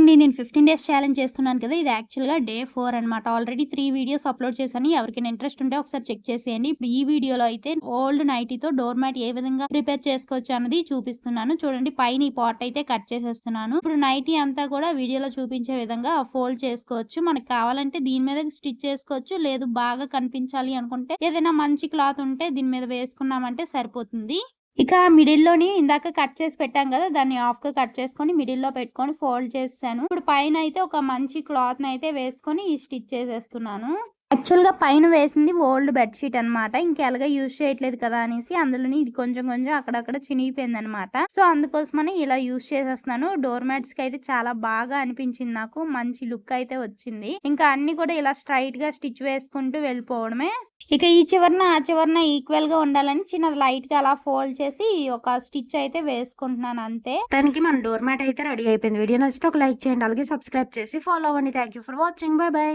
అండి నేను fifteen days challenge చేస్తున్నాను కదా ఇది యాక్చువల్గా డే ఫోర్ అనమాట ఆల్రెడీ త్రీ వీడియోస్ అప్లోడ్ చేశాను. ఎవరికైనా ఇంట్రెస్ట్ ఉంటే ఒకసారి చెక్ చేసేయండి. ఇప్పుడు ఈ వీడియోలో అయితే ఓల్డ్ నైటీతో డోర్ మ్యాట్ ఏ విధంగా ప్రిపేర్ చేసుకోవచ్చు అన్నది చూపిస్తున్నాను. చూడండి పైన ఈ పాట్ అయితే కట్ చేసేస్తున్నాను. ఇప్పుడు నైటీ అంతా కూడా వీడియోలో చూపించే విధంగా ఫోల్డ్ చేసుకోవచ్చు. మనకి కావాలంటే దీని మీద స్టిచ్ చేసుకోవచ్చు. లేదు బాగా కనిపించాలి అనుకుంటే ఏదైనా మంచి క్లాత్ ఉంటే దీని మీద వేసుకున్నామంటే సరిపోతుంది. ఇక మిడిల్లోని ఇందాక కట్ చేసి పెట్టాం కదా దాన్ని హాఫ్గా కట్ చేసుకొని మిడిల్లో పెట్టుకొని ఫోల్డ్ చేసాను ఇప్పుడు పైన అయితే ఒక మంచి క్లాత్ అయితే వేసుకొని స్టిచ్ చేసేస్తున్నాను. యాక్చువల్గా పైన వేసింది ఓల్డ్ బెడ్షీట్ అనమాట ఇంకా యూజ్ చేయట్లేదు కదా అనేసి అందులోని ఇది కొంచెం కొంచెం అక్కడక్కడ చినిగిపోయింది అనమాట సో అందుకోసమని ఇలా యూజ్ చేసేస్తున్నాను. డోర్ మ్యాట్స్కి అయితే చాలా బాగా అనిపించింది నాకు. మంచి లుక్ అయితే వచ్చింది. ఇంకా అన్ని కూడా ఇలా స్ట్రైట్గా స్టిచ్ వేసుకుంటూ వెళ్ళిపోవడమే. ఇక ఈ చివరన ఆ చివరన ఈక్వల్గా ఉండాలని చిన్న లైట్గా అలా ఫోల్డ్ చేసి ఒక స్టిచ్ అయితే వేసుకుంటున్నాను అంతే. దానికి మన డోర్ మ్యాట్ అయితే రెడీ అయిపోయింది. వీడియో నచ్చితే ఒక లైక్ చేయండి. అలాగే సబ్స్క్రైబ్ చేసి ఫాలో అవ్వండి. Thank you for watching. Bye bye.